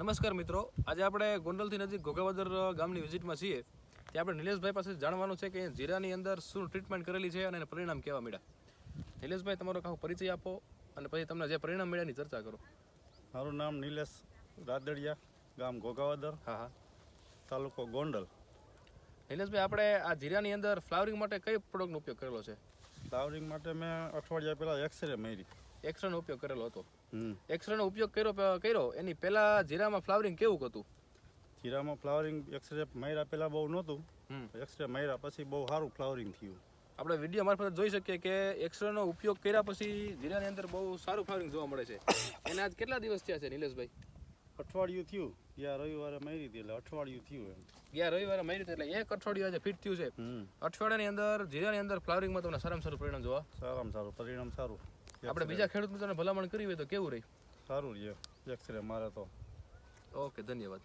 નમસ્કાર મિત્રો. આજે આપણે ગોંડલથી નજીક ઘોઘાવદર ગામની વિઝિટમાં છીએ. ત્યાં આપણે નિલેશભાઈ પાસે જાણવાનું છે કે જીરાની અંદર શું ટ્રીટમેન્ટ કરેલી છે અને એના પરિણામ કેવા મળ્યા. નિલેશભાઈ તમારો કાંઈ પરિચય આપો અને પછી તમને જે પરિણામ મળ્યા એની ચર્ચા કરો. મારું નામ નિલેશ રાદડિયા ગામ ઘોઘાવદર હા હા. તાલુકો ગોંડલ. નિલેશભાઈ આપણે આ જીરાની અંદર ફ્લાવરિંગ માટે કઈ પ્રોડક્ટનો ઉપયોગ કરેલો છે? ફ્લાવરિંગ માટે મેં અઠવાડિયા પહેલાં એક્સરે મારી. એક્સરેનો ઉપયોગ કરેલો હતો. હમ. એક્સરેનો ઉપયોગ કર્યો કર્યો. એની પહેલાં જીરામાં ફ્લાવરિંગ કેવું હતું? જીરામાં ફ્લાવરિંગ એક્સરે માર્યા પહેલાં બહુ નહોતું. એક્સરે માર્યા પછી બહુ સારું ફ્લાવરિંગ થયું. આપણે વીડિયો મારફત જોઈ શકીએ કે એક્સરેનો ઉપયોગ કર્યા પછી જીરાની અંદર બહુ સારું ફ્લાવરિંગ જોવા મળે છે. એને આજ કેટલા દિવસ થયા છે નિલેશભાઈ? અઠવાડિયું થયું. ગયા રવિવારે મારી હતી એટલે અઠવાડિયું થયું એમ. ગયા રવિવારે મારી રીતે એટલે એક અઠવાડિયું આજે ફિટ થયું છે. અઠવાડિયાની અંદર જીરાની અંદર ફ્લાવરિંગમાં તમને સારામાં સારું પરિણામ જોવા? સારામાં સારું પરિણામ સારું. આપણે બીજા ખેડૂત મિત્રોને ભલામણ કરવી હોય તો કેવું રહી? સારું રહે. એક્સરે મારે તો ઓકે ધન્યવાદ.